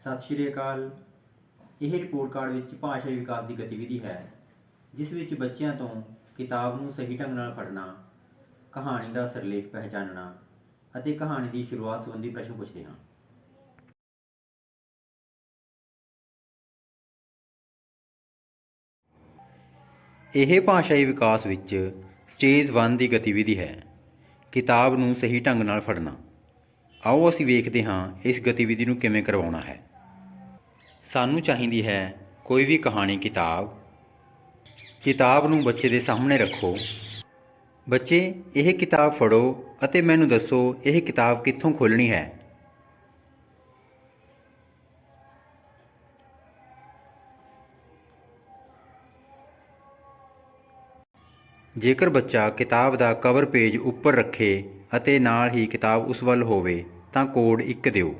ਸਤਿ ਸ਼੍ਰੀ ਅਕਾਲ। ਇਹ report card ਵਿੱਚ ਭਾਸ਼ਾਈ ਵਿਕਾਸ ਦੀ ਗਤੀਵਿਧੀ ਹੈ, ਜਿਸ ਵਿੱਚ ਬੱਚਿਆਂ ਤੋਂ ਕਿਤਾਬ ਨੂੰ ਸਹੀ ਢੰਗ ਨਾਲ ਫੜਨਾ ਕਹਾਣੀ ਦਾ ਸਿਰਲੇਖ ਪਹਿਚਾਨਣਾ ਅਤੇ ਕਹਾਣੀ ਦੀ ਸ਼ੁਰੂਆਤ ਸੰਬੰਧੀ ਪ੍ਰਸ਼ਨ ਪੁੱਛਦੇ ਹਾਂ। ਇਹ ਭਾਸ਼ਾਈ ਵਿਕਾਸ ਵਿੱਚ ਸਟੇਜ 1 ਦੀ ਗਤੀਵਿਧੀ ਹੈ, ਕਿਤਾਬ ਨੂੰ ਸਹੀ ਢੰਗ ਨਾਲ ਫੜਨਾ ਆਓ ਅਸੀਂ ਵੇਖਦੇ ਹਾਂ ਇਸ ਗਤੀਵਿਧੀ ਨੂੰ ਕਿਵੇਂ ਕਰਵਾਉਣਾ ਹੈ। ਸਾਨੂੰ ਚਾਹੀਦੀ ਹੈ ਕੋਈ ਵੀ ਕਹਾਣੀ ਕਿਤਾਬ। ਕਿਤਾਬ ਨੂੰ ਬੱਚੇ ਦੇ ਸਾਹਮਣੇ ਰੱਖੋ। ਬੱਚੇ, ਇਹ ਕਿਤਾਬ ਫੜੋ ਅਤੇ ਮੈਨੂੰ ਦੱਸੋ, ਇਹ ਕਿਤਾਬ ਕਿੱਥੋਂ ਖੋਲਣੀ ਹੈ? ਜੇਕਰ ਬੱਚਾ ਕਿਤਾਬ ਦਾ ਕਵਰ ਪੇਜ ਉੱਪਰ ਰੱਖੇ ਅਤੇ ਨਾਲ ਹੀ ਕਿਤਾਬ ਉਸ ਵੱਲ ਹੋਵੇ, ਤਾਂ ਕੋਡ 1 ਦਿਓ।